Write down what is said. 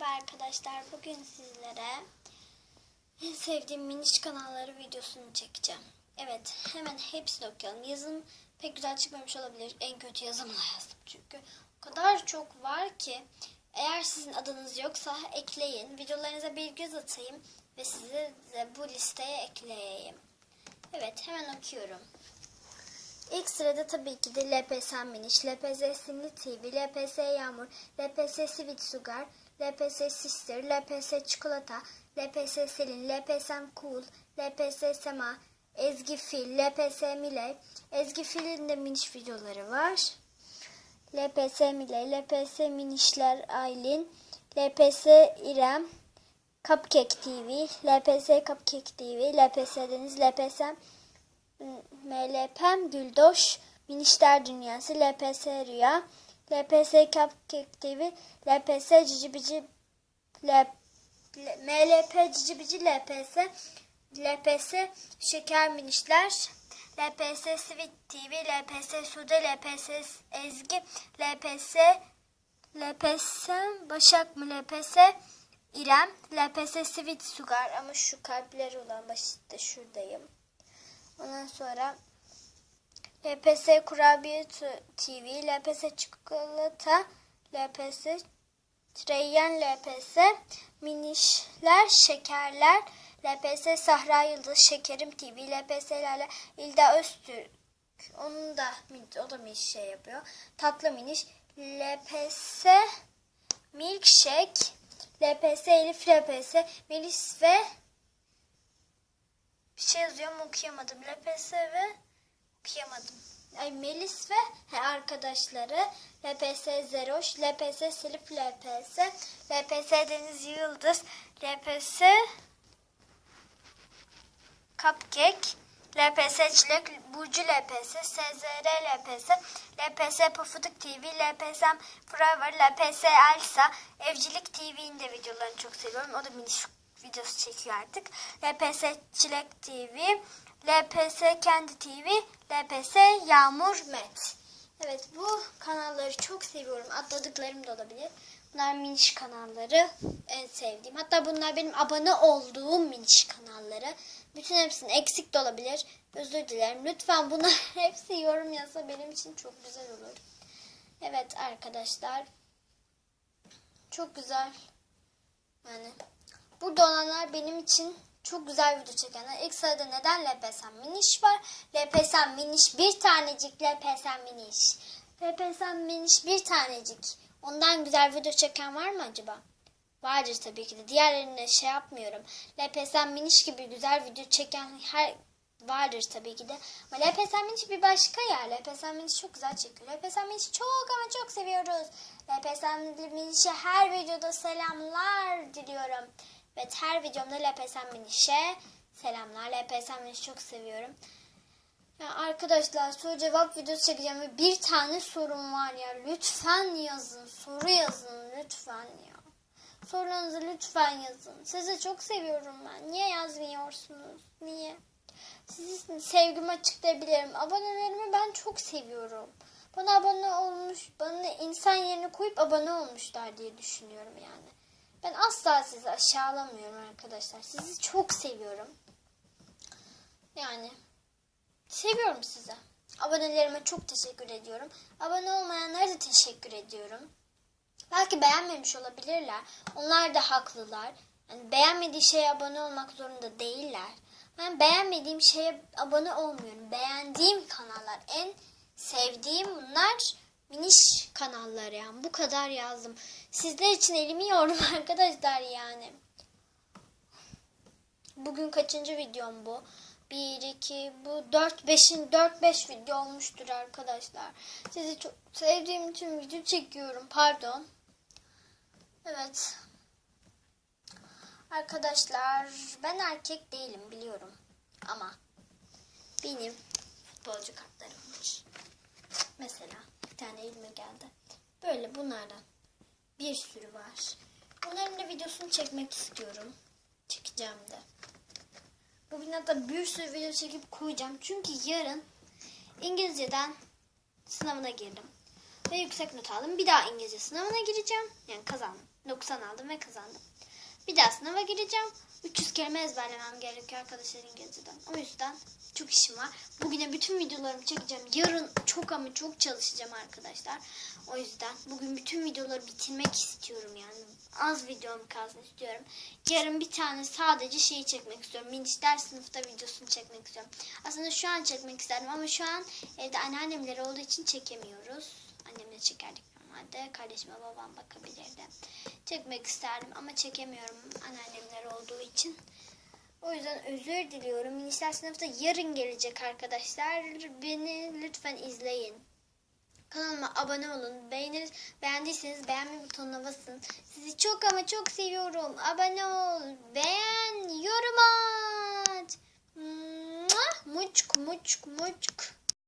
Merhaba arkadaşlar. Bugün sizlere en sevdiğim miniş kanalları videosunu çekeceğim. Evet, hemen hepsini okuyalım. Yazım pek güzel çıkmamış olabilir. En kötü yazımla yazdım çünkü. O kadar çok var ki eğer sizin adınız yoksa ekleyin. Videolarınıza bir göz atayım ve sizi de bu listeye ekleyeyim. Evet, hemen okuyorum. İlk sırada tabii ki de LPS Miniş, LPS Simli TV, LPS Yağmur, LPS Sweet Sugar, LPS Sister, LPS Çikolata, LPS Selin, LPS Cool, LPS Sema, Ezgi Fil, LPS Miley. Ezgi Fil'in de miniş videoları var. LPS Miley, LPS Minişler Aylin, LPS İrem, Cupcake TV, LPS Cupcake TV, LPS Deniz, LPS MLP'm Güldoş, Minişler Dünyası, LPS Rüya, LPS Cupcake TV, LPS Cici Bici, L- MLP Cici Bici, LPS, LPS Şeker Minişler, LPS Sweet TV, LPS Sude, LPS Ezgi, LPS LPS Başak mı LPS İrem, LPS Sweet Sugar ama şu kalpleri olan başta şuradayım. Ondan sonra LPS Kurabiye TV, LPS Çikolata, LPS Reyyan LPS, Minişler, Şekerler, LPS Sahra Yıldız, Şekerim TV, LPS Lale, İlda Öztürk, onun da o da bir şey yapıyor. Tatlı Miniş, LPS Milkshake, LPS Elif LPS, Melis ve bir şey yazıyor ama okuyamadım. LPS ve okuyamadım. Ay Melis ve arkadaşları LPS Zeroş, LPS Silip LPS, LPS Deniz Yıldız, LPS Cupcake, LPS Çilek, Burcu LPS, SZR LPS, LPS Pofuduk TV, LPS Forever, LPS Elsa, Evcilik TV'nin de videolarını çok seviyorum. O da mini videosu çekiyor artık. LPS Çilek TV, LPS Kendi TV, LPS Yağmur Met. Evet bu kanalları çok seviyorum. Atladıklarım da olabilir. Bunlar miniş kanalları. En sevdiğim. Hatta bunlar benim abone olduğum miniş kanalları. Bütün hepsinin eksik de olabilir. Özür dilerim. Lütfen bunlar hepsi yorum yazsa benim için çok güzel olur. Evet arkadaşlar. Çok güzel. Yani burada olanlar benim için çok güzel video çekenler. İlk sırada neden LPSM Miniş var? LPSM Miniş bir tanecik LPSM Miniş. LPSM Miniş bir tanecik. Ondan güzel video çeken var mı acaba? Vardır tabii ki de. Diğerlerine şey yapmıyorum. LPSM Miniş gibi güzel video çeken her vardır tabii ki de. Ama LPSM Miniş bir başka ya. LPSM Miniş çok güzel çekiyor. LPSM Miniş'i çok ama çok seviyoruz. LPSM Miniş'e her videoda selamlar diliyorum. Evet her videomda LPSM Miniş'e selamlar. LPSM Miniş'i çok seviyorum. Ya arkadaşlar soru cevap videosu çekeceğim ve bir tane sorum var ya. Lütfen yazın. Soru yazın lütfen ya. Sorularınızı lütfen yazın. Sizi çok seviyorum ben. Niye yazmıyorsunuz? Niye? Sizi sevgimi açıklayabilirim. Abonelerimi ben çok seviyorum. Bana abone olmuş, bana insan yerine koyup abone olmuşlar diye düşünüyorum yani. Ben asla sizi aşağılamıyorum arkadaşlar. Sizi çok seviyorum. Yani seviyorum sizi. Abonelerime çok teşekkür ediyorum. Abone olmayanlara da teşekkür ediyorum. Belki beğenmemiş olabilirler. Onlar da haklılar. Yani beğenmediği şeye abone olmak zorunda değiller. Ben beğenmediğim şeye abone olmuyorum. Beğendiğim kanallar, en sevdiğim bunlar miniş kanallar yani. Bu kadar yazdım. Sizler için elimi yordum arkadaşlar yani. Bugün kaçıncı videom bu? 1, 2, bu 4, 5'in 4, 5 video olmuştur arkadaşlar. Sizi çok sevdiğim için video çekiyorum. Pardon. Evet. Arkadaşlar ben erkek değilim biliyorum. Ama benim futbolcu kartlarım var. Mesela bir tane elime geldi. Böyle bunlardan bir sürü var. Bunların da videosunu çekmek istiyorum. Çekeceğim de. Bugün hatta bir sürü video çekip koyacağım. Çünkü yarın İngilizceden sınavına girdim. Ve yüksek not aldım. Bir daha İngilizce sınavına gireceğim. Yani kazandım. 90 aldım ve kazandım. Bir daha sınava gireceğim. 300 kelime ezberlemem gerekiyor arkadaşlar İngilizceden. O yüzden çok işim var. Bugüne bütün videolarımı çekeceğim. Yarın çok ama çok çalışacağım arkadaşlar. O yüzden bugün bütün videoları bitirmek istiyorum yani. Az videom kalsın istiyorum. Yarın bir tane sadece şeyi çekmek istiyorum. Minişler sınıfta videosunu çekmek istiyorum. Aslında şu an çekmek isterdim ama şu an evde anneannemler olduğu için çekemiyoruz. Annemle çekerdik normalde. Kardeşime babam bakabilirdi. Çekmek isterdim ama çekemiyorum anneannemler olduğu için. O yüzden özür diliyorum. Minişler sınıfta yarın gelecek arkadaşlar. Beni lütfen izleyin. Kanalıma abone olun. Beğenir, beğendiyseniz beğenme butonuna basın. Sizi çok ama çok seviyorum. Abone ol, beğen, yorum at. Muçk muçk muçk.